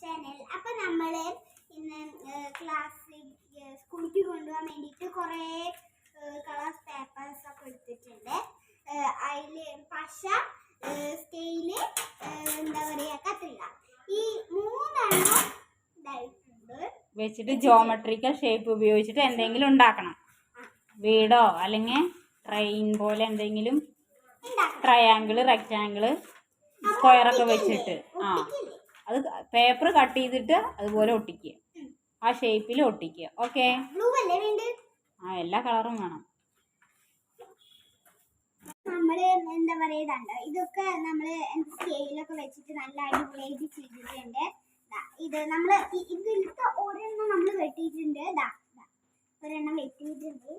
Channel അപ്പൊ നമ്മൾ ഇന്ന് ക്ലാസ്സിൽ സ്കൂളിലേക്ക് കൊണ്ടുപോകാൻ വേണ്ടിയിട്ട് കുറേ കളേഴ്സ് പേപ്പേഴ്സ് ഒക്കെ എടുത്തിട്ടുണ്ട്. അതിൽ പശ സ്കെയിൽ എന്താ പറയാ കത്രിക. ഈ മൂന്നെണ്ണം ഇതായിട്ടുണ്ട്. വെച്ചിട്ട് ജോമെട്രിക്കൽ ഷേപ്പ് ഉപയോഗിച്ചിട്ട് എന്തെങ്കിലും ഉണ്ടാക്കണം. വീടോ അല്ലെങ്കിൽ ട്രെയിൻ പോലെ എന്തെങ്കിലും ട്രയാങ്കിൾ റെക്റ്റാങ്കിൾ സ്ക്വയറൊക്കെ വെച്ചിട്ട്. ആ? അത് പേപ്പർ കട്ട് ചെയ്തിട്ട് അതുപോലെ ഒട്ടിക്കുക. ആ ഷേപ്പിൽ ഒട്ടിക്കുക. ഓക്കെ ആ എല്ലാ കളറും വേണം. നമ്മൾ എന്താ പറയുന്നുണ്ട് ഇതൊക്കെ നമ്മൾ സ്കെയിലൊക്കെ വെച്ചിട്ട് നല്ല അടിപൊളിയായിട്ട് ചെയ്തിട്ടുണ്ട്. ഇത് നമ്മൾ ഇ- ഇതിലത്തെ ഒരെണ്ണം നമ്മൾ വെട്ടിയിട്ടുണ്ട്. ദാ ഒരെണ്ണം വെട്ടിയിട്ടുണ്ട്.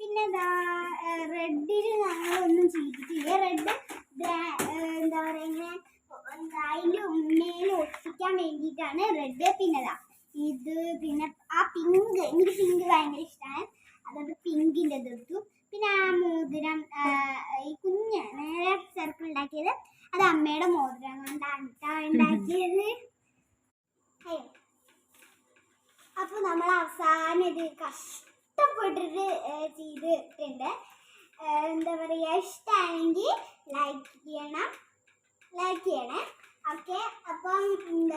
പിന്നെ ദാ റെഡിൽ ഞങ്ങളൊന്നും ചെയ്തിട്ടില്ല. റെഡ് എന്താ പറയുക അതിന്റെ ഉമ്മയിൽ ഒട്ടിക്കാൻ വേണ്ടിയിട്ടാണ് റെഡ് പിന്നെ ഇത് പിന്നെ ആ പിങ്ക് എനിക്ക് പിങ്ക് ഭയങ്കര ഇഷ്ടമാണ് അതുകൊണ്ട് പിങ്കിന്റെ എടുത്തു പിന്നെ ആ മോതിരം ഈ കുഞ്ഞ് നേരെ സർക്കിൾ ഉണ്ടാക്കിയത് അത് അമ്മയുടെ മോതിരം കൊണ്ടാണ് ഉണ്ടാക്കിയത് അപ്പോൾ അപ്പൊ നമ്മൾ അവസാനം ഇത് കഷ്ടപ്പെട്ടിട്ട് ചെയ്തിട്ടുണ്ട്. എന്താ പറയാ ഇഷ്ടമാണെങ്കിൽ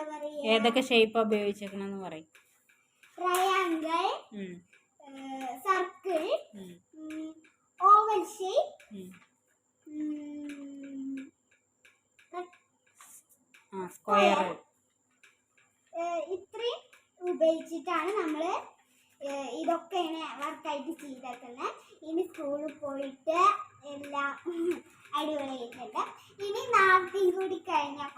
എന്താ ഏതൊക്കെ ഷേപ്പ് ഉപയോഗിച്ചേക്കണെന്ന് പറയും. ട്രയാങ്കിൾ സർക്കിൾ ഓവൽ ഷേപ്പ് ആ സ്ക്വയർ ഇത്രയും ഉപയോഗിച്ചിട്ടാണ് നമ്മൾ ഇതൊക്കെയാണ് വർക്കായിട്ട് ചെയ്തേക്കുന്നത് ഇനി സ്കൂളിൽ പോയിട്ട് എല്ലാം അടിപൊളിയായിട്ടുണ്ട്. ഇനി നാളത്തെയും കൂടി കഴിഞ്ഞാൽ